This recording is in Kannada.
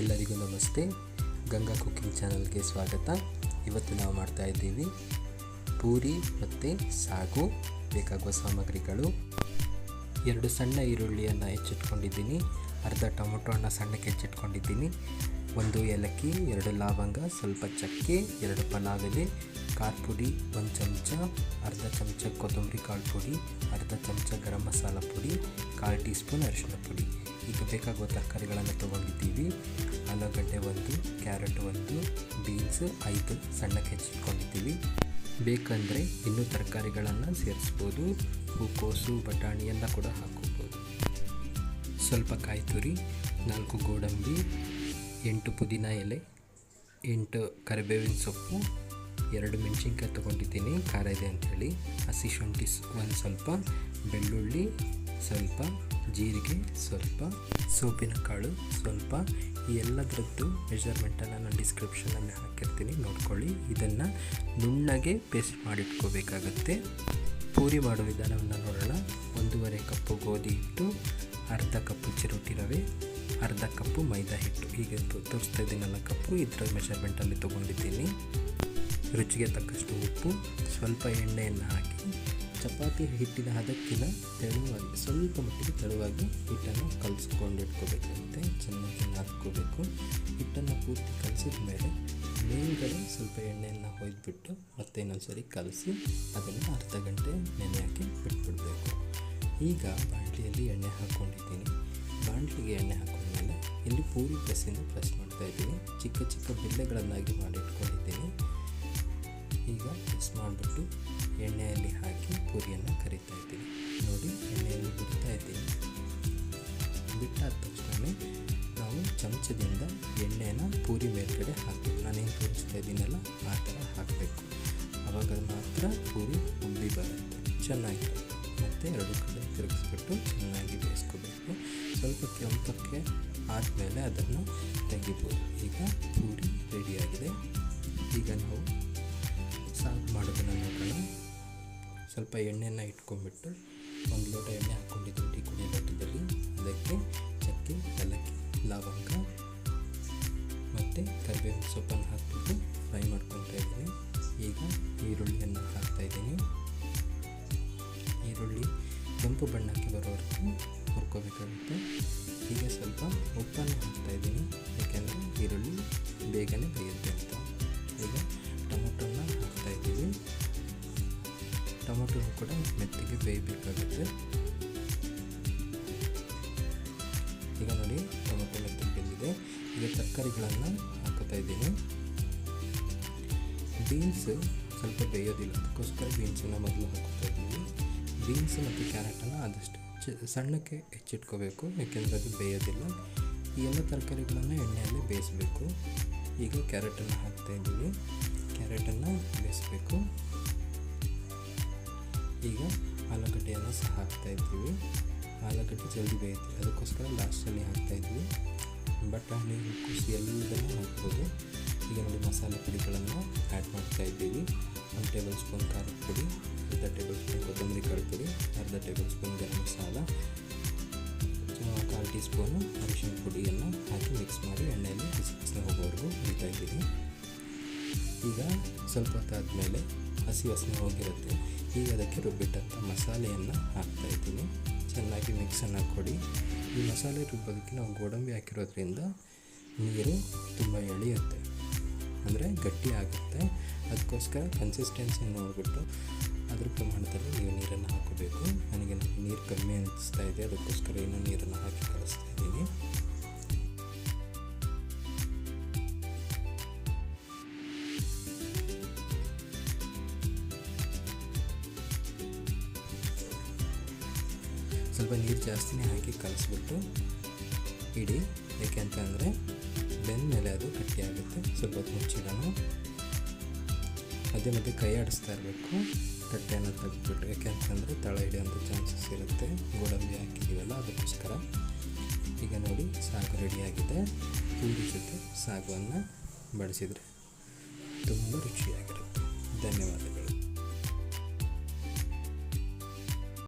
ಎಲ್ಲರಿಗೂ ನಮಸ್ತೆ. ಗಂಗಾ ಕುಕಿಂಗ್ ಚಾನಲ್ಗೆ ಸ್ವಾಗತ. ಇವತ್ತು ನಾವು ಮಾಡ್ತಾ ಇದ್ದೀವಿ ಪೂರಿ ಮತ್ತು ಸಾಗು, ಬೇಕಾಗುವ ಸಾಮಗ್ರಿಗಳು. ಎರಡು ಸಣ್ಣ ಈರುಳ್ಳಿಯನ್ನು ಹೆಚ್ಚಿಟ್ಕೊಂಡಿದ್ದೀನಿ. ಅರ್ಧ ಟೊಮೊಟೊ ಹಣ್ಣು ಸಣ್ಣಕ್ಕೆ ಹೆಚ್ಚಿಟ್ಕೊಂಡಿದ್ದೀನಿ. ಒಂದು ಏಲಕ್ಕಿ, ಎರಡು ಲವಂಗ, ಸ್ವಲ್ಪ ಚಕ್ಕೆ, ಎರಡು ಪಲಾವೆಲೆ, ಖಾರ ಪುಡಿ, ಒಂದು ಚಮಚ, ಅರ್ಧ ಚಮಚ ಕೊತ್ತಂಬರಿ ಕಾಳು ಪುಡಿ, ಅರ್ಧ ಚಮಚ ಗರಂ ಮಸಾಲ ಪುಡಿ ಕಾಲು ಟೀ ಸ್ಪೂನ್ ಅರಿಶಿನ ಪುಡಿ. ಈಗ ಬೇಕಾಗುವ ತರಕಾರಿಗಳನ್ನು ತೊಗೊಂಡಿದ್ದೀವಿ. ಆಲೂಗಡ್ಡೆ ಒಂದು, ಕ್ಯಾರೆಟ್ ಒಂದು, ಬೀನ್ಸ್ ಐದು ಸಣ್ಣಕ್ಕೆ ಹೆಚ್ಚಿಟ್ಕೊಂಡಿದ್ದೀವಿ. ಬೇಕಂದರೆ ಇನ್ನೂ ತರಕಾರಿಗಳನ್ನು ಸೇರಿಸ್ಬೋದು. ಹೂಕೋಸು, ಬಟಾಣಿ ಎಲ್ಲ ಕೂಡ ಹಾಕೋಬೋದು ಸ್ವಲ್ಪ ಕಾಯಿ ತುರಿ, ನಾಲ್ಕು ಗೋಡಂಬಿ, ಎಂಟು ಪುದೀನ ಎಲೆ, ಎಂಟು ಕರಿಬೇವಿನ ಸೊಪ್ಪು, ಎರಡು ಮೆಣಸಿನ್ಕಾಯಿ ತೊಗೊಂಡಿದ್ದೀನಿ. ಖಾರ ಇದೆ ಅಂಥೇಳಿ. ಹಸಿ ಶುಂಠಿ ಒಂದು ಸ್ವಲ್ಪ, ಬೆಳ್ಳುಳ್ಳಿ ಸ್ವಲ್ಪ ಜೀರಿಗೆ ಸ್ವಲ್ಪ, ಸೋಪಿನ ಕಾಳು ಸ್ವಲ್ಪ, ಈ ಎಲ್ಲದರದ್ದು ಮೆಷರ್ಮೆಂಟನ್ನು ನಾನು ಡಿಸ್ಕ್ರಿಪ್ಷನಲ್ಲಿ ಹಾಕಿರ್ತೀನಿ, ನೋಡ್ಕೊಳ್ಳಿ. ಇದನ್ನು ನುಣ್ಣಗೆ ಪೇಸ್ಟ್ ಮಾಡಿಟ್ಕೋಬೇಕಾಗತ್ತೆ. ಪೂರಿ ಮಾಡೋ ವಿಧಾನವನ್ನು ನೋಡೋಣ. ಒಂದೂವರೆ ಕಪ್ಪು ಗೋಧಿ ಹಿಟ್ಟು, ಅರ್ಧ ಕಪ್ಪು ಚಿರೋಟಿ ರವೆ, ಅರ್ಧ ಕಪ್ಪು ಮೈದಾ ಹಿಟ್ಟು. ಹೀಗೆ ತೋರಿಸ್ತಾ ಇದ್ದೀನಲ್ಲ ಕಪ್ಪು ಇದರ ಮೆಷರ್ಮೆಂಟಲ್ಲಿ ತೊಗೊಂಡಿದ್ದೀನಿ. ರುಚಿಗೆ ತಕ್ಕಷ್ಟು ಉಪ್ಪು, ಸ್ವಲ್ಪ ಎಣ್ಣೆಯನ್ನು ಹಾಕಿ. ಚಪಾತಿ ಹಿಟ್ಟಿನ ಹದಕ್ಕಿನ ತೆಳುವಾಗಿ, ಸ್ವಲ್ಪ ಮಟ್ಟಿಗೆ ತೆಳುವಾಗಿ ಹಿಟ್ಟನ್ನು ಕಲಿಸ್ಕೊಂಡು ಇಟ್ಕೋಬೇಕಂತೆ ಚೆನ್ನಾಗಿ ನಾದ್ಕೋಬೇಕು ಹಿಟ್ಟನ್ನು ಪೂರ್ತಿ ಕಲಸಿದ ಮೇಲೆ ಮೇಲುಗಡೆ ಸ್ವಲ್ಪ ಎಣ್ಣೆಯನ್ನು ಹೊಯ್ದುಬಿಟ್ಟು ಮತ್ತೆ ಇನ್ನೊಂದ್ಸರಿ ಕಲಸಿ ಅದನ್ನು ಅರ್ಧ ಗಂಟೆ ನೆನೆ ಹಾಕಿ ಬಿಟ್ಬಿಡಬೇಕು. ಈಗ ಬಾಣಲಿಯಲ್ಲಿ ಎಣ್ಣೆ ಹಾಕ್ಕೊಂಡಿದ್ದೀನಿ ಬಾಂಡ್ಲಿಗೆ ಎಣ್ಣೆ ಹಾಕೊಂಡ್ಮೇಲೆ ಇಲ್ಲಿ ಪೂರಿ ಪ್ರೆಸ್ಸಿಂದ ಪ್ರೆಸ್ ಮಾಡ್ತಾ ಇದ್ದೀನಿ. ಚಿಕ್ಕ ಚಿಕ್ಕ ಬಿಲ್ಲೆಗಳನ್ನಾಗಿ ಮಾಡಿ ಇಟ್ಕೊಂಡಿದ್ದೀನಿ ಈಗ ಮಿಕ್ಸ್ ಮಾಡಿಬಿಟ್ಟು ಎಣ್ಣೆಯಲ್ಲಿ ಹಾಕಿ ಪೂರಿಯನ್ನು ಕರಿತಾ ಇದ್ದೀನಿ. ನೋಡಿ, ಎಣ್ಣೆಯಲ್ಲಿ ಬಿಡ್ತಾ ಇದ್ದೀನಿ. ಬಿಟ್ಟಾದ ತಕ್ಷಣ ನಾವು ಚಮಚದಿಂದ ಎಣ್ಣೆನ ಪೂರಿ ಮೇಲ್ಗಡೆ ಹಾಕಬೇಕು ನಾನೇನು ತೋರಿಸ್ತಾ ಇದ್ದೀನಲ್ಲ, ಆ ಥರ ಹಾಕಬೇಕು. ಆವಾಗ ಮಾತ್ರ ಪೂರಿ ಉಬ್ಬಿ ಬರುತ್ತೆ. ಚೆನ್ನಾಗಿ ಮತ್ತು ಎರಡು ಕಡೆ ತಿರುಗಿಸ್ಬಿಟ್ಟು ಚೆನ್ನಾಗಿ ಬೇಯಿಸ್ಕೋಬೇಕು. ಸ್ವಲ್ಪ ಕೆಂಪಕ್ಕೆ ಆದಮೇಲೆ ಅದನ್ನು ತೆಗಿಬೋದು ಈಗ ಪೂರಿ ರೆಡಿಯಾಗಿದೆ ಈಗ ನಾವು ಸಾಗು ಮಾಡೋದನ್ನು ನೋಡೋಣ ಸ್ವಲ್ಪ ಎಣ್ಣೆನ ಇಟ್ಕೊಂಡ್ಬಿಟ್ಟು ಒಂದು ಲೋಟ ಎಣ್ಣೆ ಹಾಕ್ಕೊಂಡಿದ್ದು ಟೀ ಕುಡಿಯೋ ಲೋಟದಲ್ಲಿ ಅದಕ್ಕೆ ಚಕ್ಕೆ, ಏಲಕ್ಕಿ, ಲವಂಗ ಮತ್ತು ಕರಿಬೇವಿನ ಸೊಪ್ಪನ್ನು ಹಾಕ್ಬಿಟ್ಟು ಫ್ರೈ ಮಾಡ್ಕೊತಾ ಇದ್ದೀನಿ. ಈಗ ಈರುಳ್ಳಿಯನ್ನು ಹಾಕ್ತಾ ಇದ್ದೀನಿ. ಈರುಳ್ಳಿ ಕೆಂಪು ಬಣ್ಣಕ್ಕೆ ಬರೋವರೆಗೂ ಹುರ್ಕೋಬೇಕಾಗುತ್ತೆ. ಈಗ ಸ್ವಲ್ಪ ಉಪ್ಪನ್ನು ಹಾಕ್ತಾ ಇದ್ದೀನಿ. ಯಾಕೆಂದರೆ ಈರುಳ್ಳಿ ಬೇಗನೆ ಬೇಯುತ್ತೆ ಅಂತ. ಈಗ ಟೊಮೊಟೊನ ಟೊಮೊಟೊ ಕೂಡ ಮೆತ್ತಗೆ ಬೇಯಬೇಕಾಗುತ್ತೆ. ಈಗ ನೋಡಿ ಟೊಮೊಟೊ ಮೆತ್ತಗೆ ಬೆಂದಿದೆ. ಈಗ ತರಕಾರಿಗಳನ್ನು ಹಾಕೋತಾ ಇದ್ದೀನಿ. ಬೀನ್ಸ್ ಸ್ವಲ್ಪ ಬೇಯೋದಿಲ್ಲ, ಅದಕ್ಕೋಸ್ಕರ ಬೀನ್ಸನ್ನು ಮೊದಲು ಹಾಕುತ್ತಾ ಇದ್ದೀನಿ. ಬೀನ್ಸ್ ಮತ್ತು ಕ್ಯಾರೆಟನ್ನು ಆದಷ್ಟು ಸಣ್ಣಕ್ಕೆ ಹೆಚ್ಚಿಟ್ಕೋಬೇಕು, ಯಾಕೆಂದರೆ ಅದು ಬೇಯೋದಿಲ್ಲ. ಈ ಎಲ್ಲ ತರಕಾರಿಗಳನ್ನು ಎಣ್ಣೆಯಲ್ಲಿ ಬೇಯಿಸಬೇಕು. ಈಗ ಕ್ಯಾರೆಟನ್ನು ಹಾಕ್ತಾ ಇದ್ದೀವಿ ಕ್ಯಾರೆಟನ್ನು ಬೇಯಿಸಬೇಕು. ಈಗ ಆಲೂಗಡ್ಡೆಯನ್ನು ಸಹ ಹಾಕ್ತಾ ಇದ್ದೀವಿ. ಆಲೂಗಡ್ಡೆ ಜಲ್ದಿ ಬೇಯುತ್ತೆ ಅದಕ್ಕೋಸ್ಕರ ಲಾಸ್ಟಲ್ಲಿ ಹಾಕ್ತಾ ಇದ್ವಿ. ಬಟಾಣಿ ಕುಸಿ ಎಲ್ಲದನ್ನು ಹಾಕ್ಬೋದು. ಈಗ ನೋಡಿ ಮಸಾಲೆ ಪುಡಿಗಳನ್ನು ಆ್ಯಡ್ ಮಾಡ್ತಾ ಇದ್ದೀವಿ. ಒಂದು ಟೇಬಲ್ ಸ್ಪೂನ್ ಖಾರದ ಪುಡಿ, ಅರ್ಧ ಟೇಬಲ್ ಸ್ಪೂನ್ ಕೊತ್ತಂಬರಿ ಕಾಳು ಪುಡಿ, ಅರ್ಧ ಟೇಬಲ್ ಸ್ಪೂನ್ ಗರಂ ಮಸಾಲ ಕಾಲು ಟೀ ಸ್ಪೂನು ಅರಿಶಿನ ಪುಡಿಯನ್ನು ಹಾಕಿ ಮಿಕ್ಸ್ ಮಾಡಿ ಎಣ್ಣೆಯಲ್ಲಿ ಬಿಸಿ ಬಿಸಿ ಹೋಗೋವರೆಗೂ ಇದ್ದೀನಿ ಈಗ ಸ್ವಲ್ಪ ಹೊತ್ತಾದಮೇಲೆ ಹಸಿ ವಾಸನೆ ಹೋಗಿರುತ್ತೆ. ಈಗ ಅದಕ್ಕೆ ರುಬ್ಬಿಟ್ಟಂಥ ಮಸಾಲೆಯನ್ನು ಹಾಕ್ತಾ ಇದ್ದೀನಿ. ಚೆನ್ನಾಗಿ ಮಿಕ್ಸನ್ನು ಕೊಡಿ. ಈ ಮಸಾಲೆ ರುಬ್ಬೋದಕ್ಕೆ ನಾವು ಗೋಡಂಬಿ ಹಾಕಿರೋದ್ರಿಂದ ನೀರು ತುಂಬ ಎಳೆಯುತ್ತೆ. ಅಂದರೆ ಗಟ್ಟಿ ಆಗುತ್ತೆ. ಅದಕ್ಕೋಸ್ಕರ ಕನ್ಸಿಸ್ಟೆನ್ಸಿ ನೋಡಿಬಿಟ್ಟು ಅದ್ರ ಪ್ರಮಾಣದಲ್ಲಿ ನೀವು ನೀರನ್ನು ಹಾಕೋಬೇಕು ನನಗೆ ನೀರು ಕಮ್ಮಿ ಅನಿಸ್ತಾ ಇದೆ. ಅದಕ್ಕೋಸ್ಕರ ಇನ್ನೂ ನೀರನ್ನು ಹಾಕಿ ಕಳಿಸ್ತಾ ಇದ್ದೀನಿ. ಸ್ವಲ್ಪ ನೀರು ಜಾಸ್ತಿನೇ ಹಾಕಿ ಕಲಿಸ್ಬಿಟ್ಟು ಇಡಿ. ಯಾಕೆ ಅಂತಂದರೆ ಬೆಂದ ಮೇಲೆ ಅದು ಗಟ್ಟಿಯಾಗುತ್ತೆ ಸ್ವಲ್ಪ ಹೊತ್ತು ಮುಚ್ಚಿಡೋಣ. ಅದೇ ಮಧ್ಯೆ ಕೈ ಆಡಿಸ್ತಾ ಇರಬೇಕು. ತಟ್ಟೆಯನ್ನು ತೆಗೆದುಬಿಟ್ಟು ಯಾಕೆ ಅಂತಂದರೆ ತಳ ಹಿಡಿಯೋಂಥ ಚಾನ್ಸಸ್ ಇರುತ್ತೆ. ಗೋಡಂಬಿ ಹಾಕಿದ್ದೀವಲ್ಲ, ಅದಕ್ಕೋಸ್ಕರ. ಈಗ ನೋಡಿ, ಸಾಗು ರೆಡಿಯಾಗಿದೆ ಪೂರಿ ಜೊತೆ ಸಾಗುವನ್ನು ಬಳಸಿದರೆ ತುಂಬ ರುಚಿಯಾಗಿರುತ್ತೆ. ಧನ್ಯವಾದಗಳು.